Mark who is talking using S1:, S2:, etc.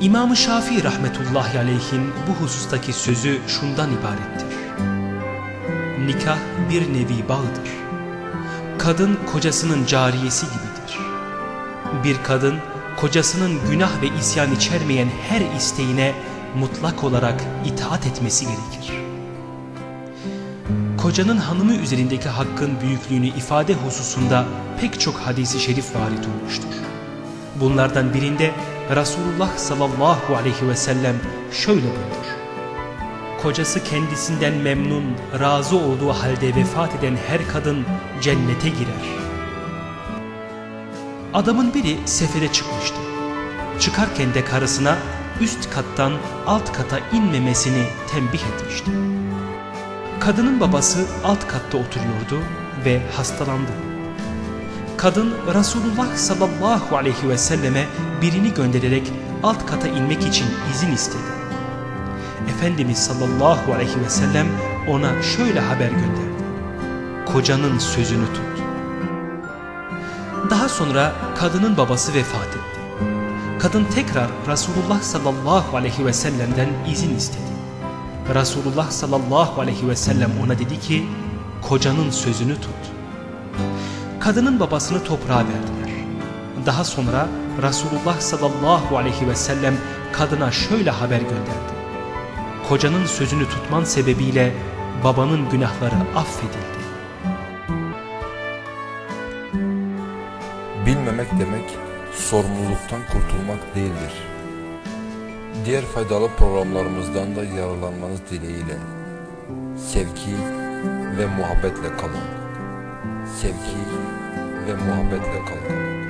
S1: İmam-ı Şafii rahmetullahi aleyhin bu husustaki sözü şundan ibarettir. Nikah bir nevi bağdır. Kadın kocasının cariyesi gibidir. Bir kadın kocasının günah ve isyan içermeyen her isteğine mutlak olarak itaat etmesi gerekir. Kocanın hanımı üzerindeki hakkın büyüklüğünü ifade hususunda pek çok hadisi şerif varit olmuştur. Bunlardan birinde Resulullah sallallahu aleyhi ve sellem şöyle buyurur. Kocası kendisinden memnun, razı olduğu halde vefat eden her kadın cennete girer. Adamın biri sefere çıkmıştı. Çıkarken de karısına üst kattan alt kata inmemesini tembih etmişti. Kadının babası alt katta oturuyordu ve hastalandı. Kadın Resulullah sallallahu aleyhi ve selleme birini göndererek alt kata inmek için izin istedi. Efendimiz sallallahu aleyhi ve sellem ona şöyle haber gönderdi. Kocanın sözünü tut. Daha sonra kadının babası vefat etti. Kadın tekrar Resulullah sallallahu aleyhi ve sellem'den izin istedi. Resulullah sallallahu aleyhi ve sellem ona dedi ki kocanın sözünü tut. Kadının babasını toprağa verdiler. Daha sonra Resulullah sallallahu aleyhi ve sellem kadına şöyle haber gönderdi. Kocanın sözünü tutman sebebiyle babanın günahları affedildi.
S2: Bilmemek demek sorumluluktan kurtulmak değildir. Diğer faydalı programlarımızdan da yararlanmanız dileğiyle sevgi ve muhabbetle kalın. Sevgi ve muhabbetle kalın.